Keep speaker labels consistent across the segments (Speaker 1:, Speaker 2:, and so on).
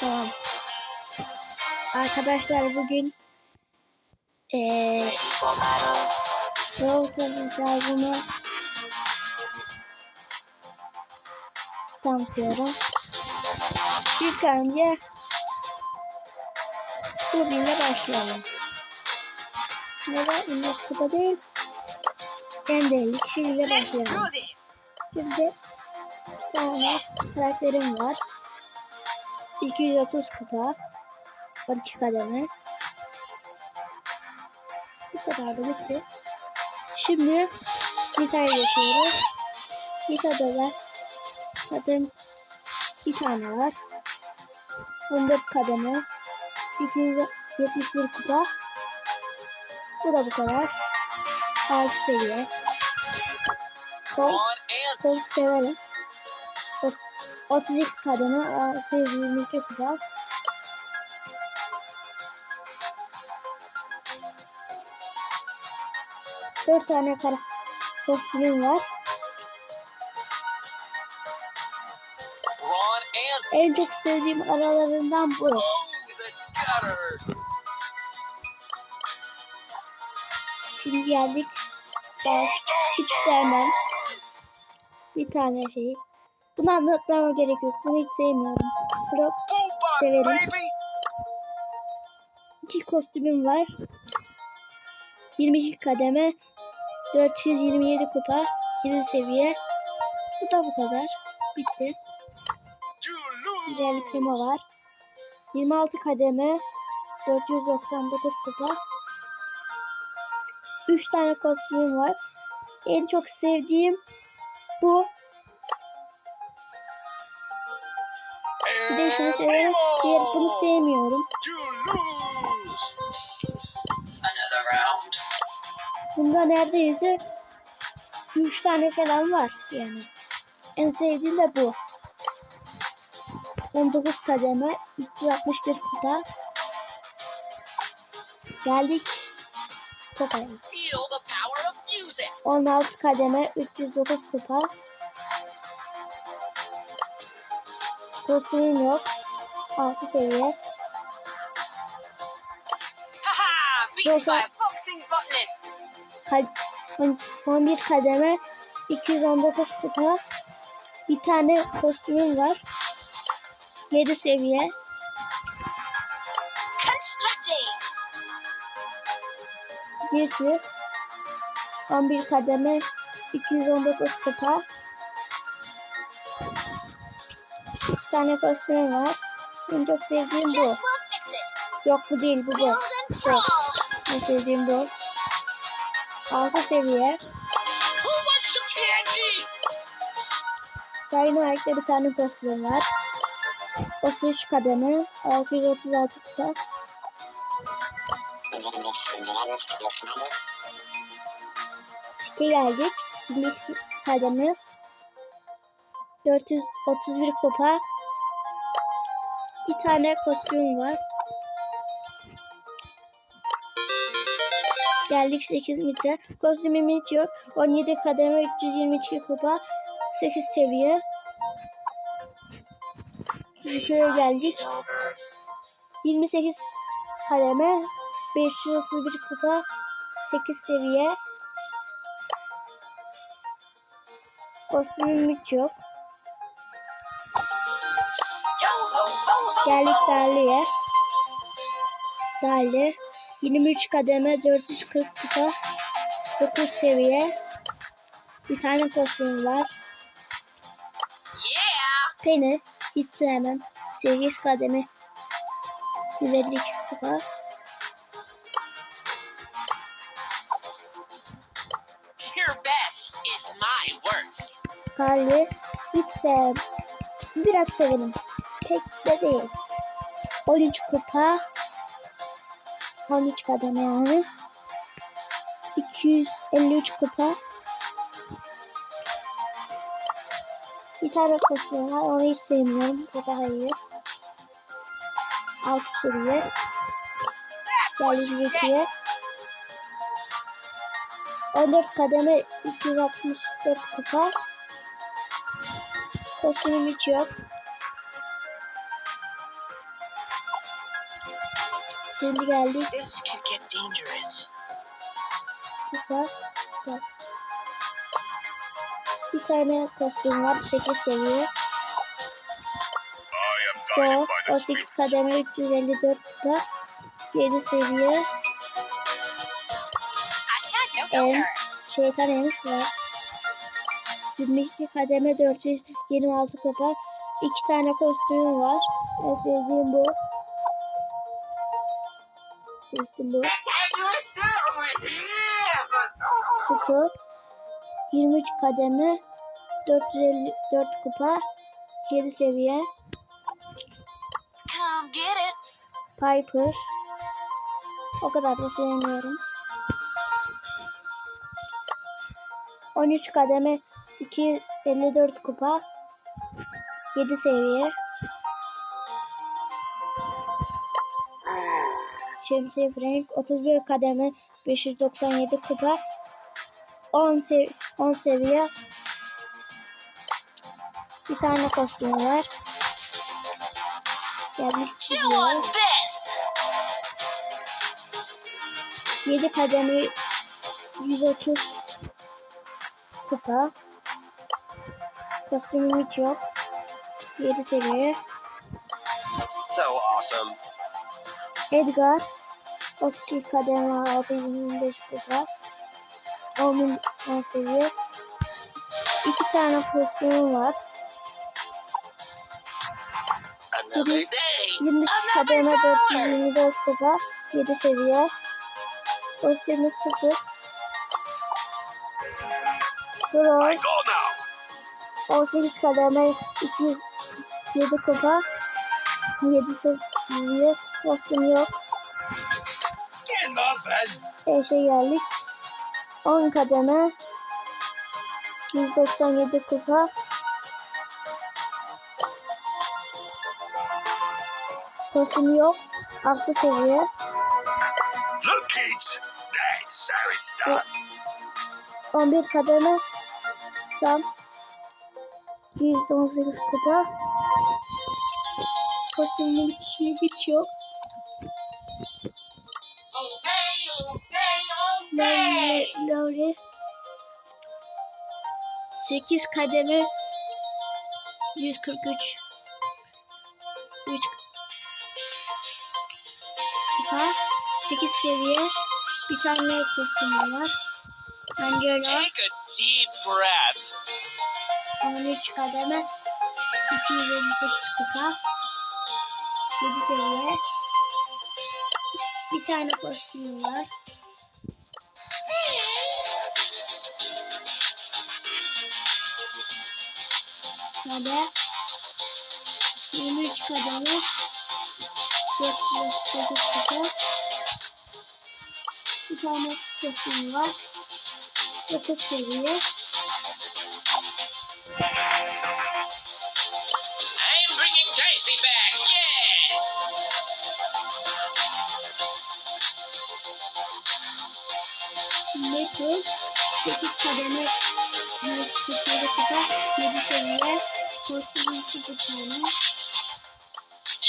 Speaker 1: Tamam. Arkadaşlar bugün eee Brawl hesabımı tanıtıyorum. İlk önce bugünle başlayalım. Neden Investo'da değil?
Speaker 2: Let's do
Speaker 1: başlayalım. Şimdi tane karakterim var. 230 kupa. 12 kademe. Bu kadar da bitti. Şimdi Nita'ya geçiyoruz. Nita'da da zaten bir tane var. 14 kademe. 271 kupa. Bu da bu kadar. 6 seviye.
Speaker 2: And
Speaker 1: çok severim. 32 kademe 622 kupa. Dört tane kara kostümüm var.
Speaker 2: Ron and
Speaker 1: En çok sevdiğim aralarından bu.
Speaker 2: oh.
Speaker 1: Şimdi geldik. Ben hiç sevmem. Bir tane şeyi. Bunu anlatmama gerek yok. Bunu hiç sevmiyorum.
Speaker 2: Boombox,
Speaker 1: Severim. iki kostümüm var. 22 kademe. 427 kupa. 7 seviye. Bu da bu kadar. Bitti. Güzel tema var. 26 kademe. 499 kupa. 3 tane kostümüm var. En çok sevdiğim bu. De şunu severim. Diğer bunu sevmiyorum. Bunda neredeyse 3 tane falan var yani. En sevdiğim de bu. 19 kademe, 361 kupa. Geldik Tokay'a.
Speaker 2: Feel the power of music.
Speaker 1: 16 kademe, 309 kupa. Kostümüm yok. 6 seviye.
Speaker 2: Botanist.
Speaker 1: Ka- on- 11 kademe 219 kupa bir tane kostümüm var 7 seviye. Jesse 11 kademe 219 kupa tane kostümüm var en çok sevdiğim bu yok bu değil bu bu
Speaker 2: crawl.
Speaker 1: en sevdiğim bu 6 seviye? Dynamite'de bir tane kostüm var 33 kademe 636 kupa Sike geldik. İlk kademe 431 kupa. Tane kostüm var. Geldik 8 mite. Kostümüm hiç yok. 17 kademe 322 kupa. 8 seviye. Yukarı geldik. 28 kademe 531 kupa 8 seviye Kostümüm hiç yok.
Speaker 2: Ho.
Speaker 1: Darlı'ya. Darlı. 23 kademe 440 kupa 9 seviye. Bir tane kostümüm var.
Speaker 2: Yeah.
Speaker 1: Penny. Hiç sevmem. 8 kademe 152 kupa.
Speaker 2: Your best is my worst.
Speaker 1: Carly hiç sev. Biraz severim. Pek de değil. 13 kupa. 13 kademe yani. 253 kupa. Bir tane kostüm var. Onu hiç sevmiyorum. Bu daha iyi. 6 seviye. Geldi
Speaker 2: get.
Speaker 1: ikiye. 14 kademe 264 kupa. Kostümüm hiç yok. Şimdi geldik.
Speaker 2: This could get dangerous.
Speaker 1: Güzel. Bas. Bir tane kostüm var. 8 seviye. Bu. O 8 kademe 354 kupa. 7 seviye. En şeytan emiş var. 22 kademe 426 kupa. 2 tane kostümüm var. En sevdiğim bu. Bu. Sıfır. 23 kademe. 454 kupa. 7 seviye. Piper. O kadar da sevmiyorum. 13 kademe. 254 kupa. 7 seviye Şemsiye Frank 31 kademe 597 kupa 10, sev 10 seviye bir tane kostüm var.
Speaker 2: Chew
Speaker 1: gidiyor.
Speaker 2: on this.
Speaker 1: 7 kademe 130 kupa. Kostümüm hiç yok. 7 seviye.
Speaker 2: So awesome.
Speaker 1: Edgar 32 kademe 625 kupa. 10, 10 seviye. 2 tane kostümüm var.
Speaker 2: Another day.
Speaker 1: 22 kademe 424 kupa. 7 seviye. Kostümü 0. Brawl
Speaker 2: Go now.
Speaker 1: 18 kademe 207 kupa. 7 seviye. Kostüm yok.
Speaker 2: Get my bed.
Speaker 1: Eşe geldik. 10 kademe 197 kupa. Kostüm yok. 6 seviye.
Speaker 2: Look, kids. That's Sarah's done.
Speaker 1: 11 kademe Sam 118 kupa. Kostümün bitişi hiç yok. Laure 8 kademe 143 3 kupa 8 seviye. Bir tane kostümü var. Angela.
Speaker 2: Take a deep breath.
Speaker 1: 13 kademe 258 kupa. 7 seviye. Bir tane kostümü var. Sade 23 kademe 438 kupa bir tane kostümü var. 9 seviye.
Speaker 2: I'm bringing Daisy back. Yeah.
Speaker 1: Maple 8 kademe 147 kupa 7 seviye kostümü 0 tane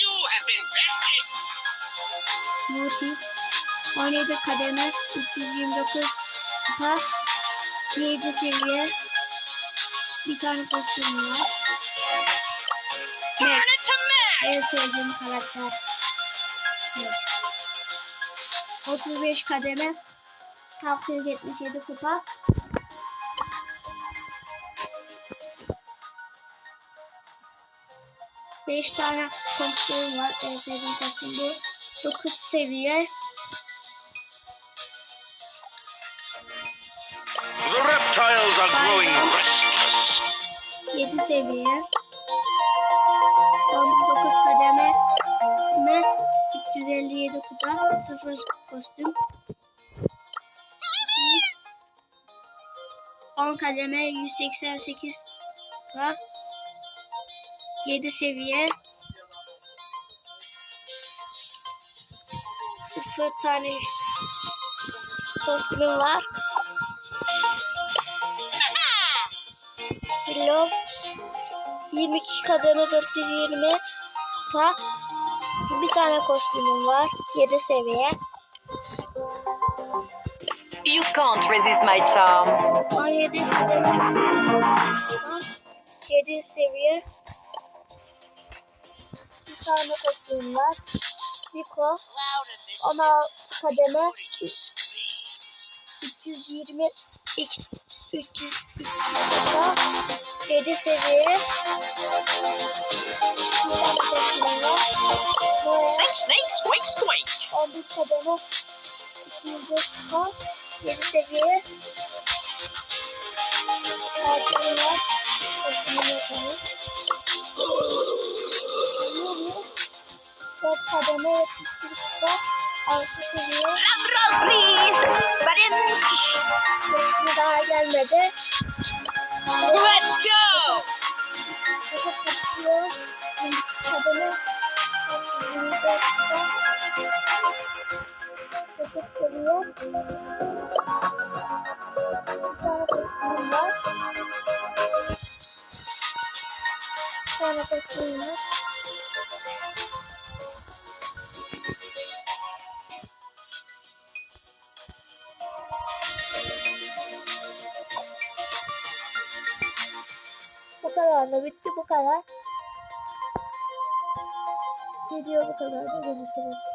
Speaker 2: You have been bested.
Speaker 1: Mortis 17 kademe 329 kupa 7 seviye bir tane kostümü var Max. en sevdiğim karakter Max. 35 kademe 677 kupa Beş tane kostüm var. En sevdiğim kostüm bu. 9 seviye.
Speaker 3: The reptiles are growing restless.
Speaker 1: 7 seviye. 19 kademe. Ne? 357 kupa. 0 kostüm. 10 kademe 188 kupa. 7 seviye. 0 tane kostümüm var. Hello. 22 kademe 420 kupa. Bir tane kostümüm var. 7 seviye.
Speaker 4: You can't resist my charm.
Speaker 1: 17 kademe. 7 seviye. Tane kostümüm var. Rico. 16 kademe. 320 2 300 7 seviye.
Speaker 2: Snake, snake, squeak, squeak.
Speaker 1: 11 kademe 205 kupa 7 seviye Artılar Kostümü yapalım 4 kademe 71 kupa 6 seviye
Speaker 4: Drum roll, please. Badum.
Speaker 1: Kostümü daha gelmedi
Speaker 4: Let's go.
Speaker 1: Çok kapıyor 22 kademe 24 kupa 8 seviye Bir tane kostümüm var Bir tane kostümüm var kadar da bitti bu kadar. Video bu kadar da görüşürüz.